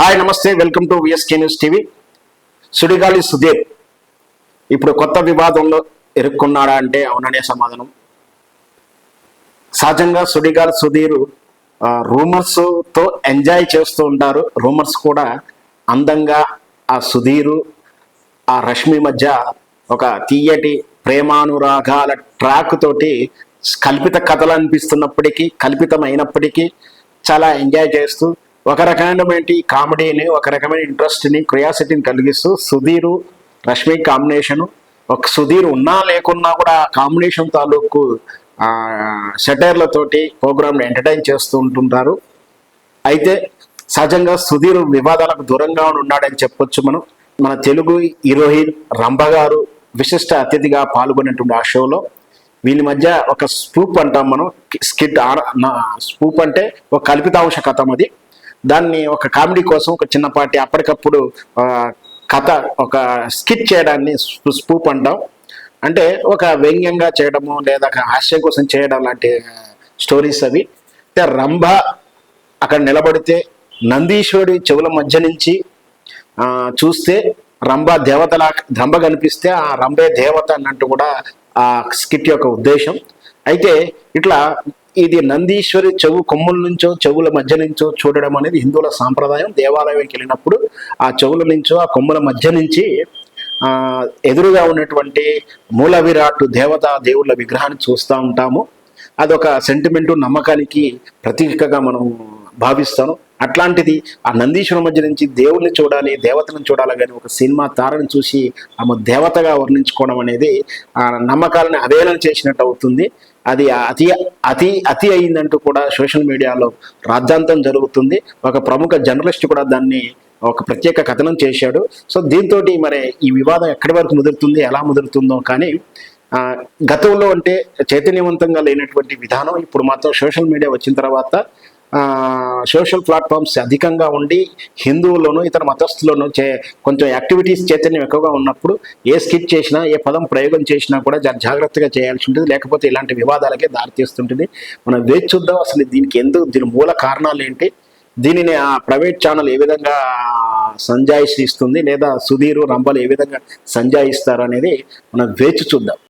Hi నమస్తే welcome to VSK news TV Sudigali Sudheer ఇప్పుడు కొత్త వివాదంలో ఇరుక్కున్నాడా అంటే అవుననే సమాధానం. సహజంగా సుడిగాలి సుధీర్ రూమర్స్తో ఎంజాయ్ చేస్తూ ఉంటారు. రూమర్స్ కూడా అందంగా ఆ సుధీరు ఆ రష్మి మధ్య ఒక తీయటి ప్రేమానురాగాల ట్రాక్ తోటి కల్పిత కథలు అనిపిస్తున్నప్పటికీ కల్పితమైనప్పటికీ చాలా ఎంజాయ్ చేస్తూ ఒక రకమైనటువంటి కామెడీని ఒక రకమైన ఇంట్రెస్ట్ని క్రియాసిటీని కలిగిస్తూ సుధీరు రష్మి కాంబినేషను ఒక సుధీర్ ఉన్నా లేకున్నా కూడా కాంబినేషన్ తాలూకు షటర్లతోటి ప్రోగ్రామ్ని ఎంటర్టైన్ చేస్తూ ఉంటుంటారు. అయితే సహజంగా సుధీర్ వివాదాలకు దూరంగా ఉన్నాడని చెప్పొచ్చు మనం. మన తెలుగు హీరోయిన్ రంభ గారు విశిష్ట అతిథిగా పాల్గొనేటువంటి ఆ షోలో. వీళ్ళ మధ్య ఒక స్పూప్ అంటాం మనం. స్కిట్ స్పూప్ అంటే ఒక కల్పితాంశ కథం అది దాన్ని ఒక కామెడీ కోసం ఒక చిన్నపాటి అప్పటికప్పుడు కథ ఒక స్కిట్ చేయడాన్ని స్పూప్ అంటాం. అంటే ఒక వ్యంగ్యంగా చేయడము లేదా ఒక హాస్యం కోసం చేయడం లాంటి స్టోరీస్ అవి. అయితే రంభ అక్కడ నిలబడితే నందీశ్వరుడి చెవుల మధ్య నుంచి చూస్తే రంభ దేవతలా రంభ కనిపిస్తే ఆ రంభే దేవత అన్నట్టు కూడా ఆ స్కిట్ యొక్క ఉద్దేశం. అయితే ఇట్లా ఇది నందీశ్వరి చెవు కొమ్ముల నుంచో చెవుల మధ్య నుంచో చూడడం అనేది హిందువుల సాంప్రదాయం. దేవాలయంకి వెళ్ళినప్పుడు ఆ చెవుల నుంచో ఆ కొమ్ముల మధ్య నుంచి ఎదురుగా ఉన్నటువంటి మూల విరాట్ దేవతా దేవుళ్ళ విగ్రహాన్ని చూస్తూ ఉంటాము. అదొక సెంటిమెంటు నమ్మకానికి ప్రతీకగా మనం భావిస్తాను. అట్లాంటిది ఆ నందీశ్వరం మధ్య నుంచి దేవుణ్ణి చూడాలి దేవతను చూడాలి కానీ ఒక సినిమా తారని చూసి ఆమె దేవతగా వర్ణించుకోవడం అనేది ఆ నమ్మకాలను అవేలన చేసినట్టు అవుతుంది. అది అతి అతి అతి అయిందంటూ కూడా సోషల్ మీడియాలో రాద్ధాంతం జరుగుతుంది. ఒక ప్రముఖ జర్నలిస్ట్ కూడా దాన్ని ఒక ప్రత్యేక కథనం చేశాడు. సో దీంతో మరి ఈ వివాదం ఎక్కడి వరకు ముదురుతుంది ఎలా ముదురుతుందో కానీ గతంలో అంటే చైతన్యవంతంగా లేనటువంటి విధానం ఇప్పుడు మాత్రం సోషల్ మీడియా వచ్చిన తర్వాత సోషల్ ప్లాట్ఫామ్స్ అధికంగా ఉండి హిందువుల్లోనూ ఇతర మతస్థుల్లోనూ చే కొంచెం యాక్టివిటీస్ చైతన్యం ఎక్కువగా ఉన్నప్పుడు ఏ స్కిప్ చేసినా ఏ పదం ప్రయోగం చేసినా కూడా జా- జాగ్రత్తగా చేయాల్సి ఉంటుంది. లేకపోతే ఇలాంటి వివాదాలకే దారితీస్తుంటుంది. మనం వేచి చూద్దాం అసలు దీనికి ఎందుకు దీని మూల కారణాలు ఏంటి? దీనిని ఆ ప్రైవేట్ ఛానల్ ఏ విధంగా సంజాయిస్తుంది లేదా సుధీరు రంబలు ఏ విధంగా సంజాయిస్తారు అనేది మనం వేచి చూద్దాం.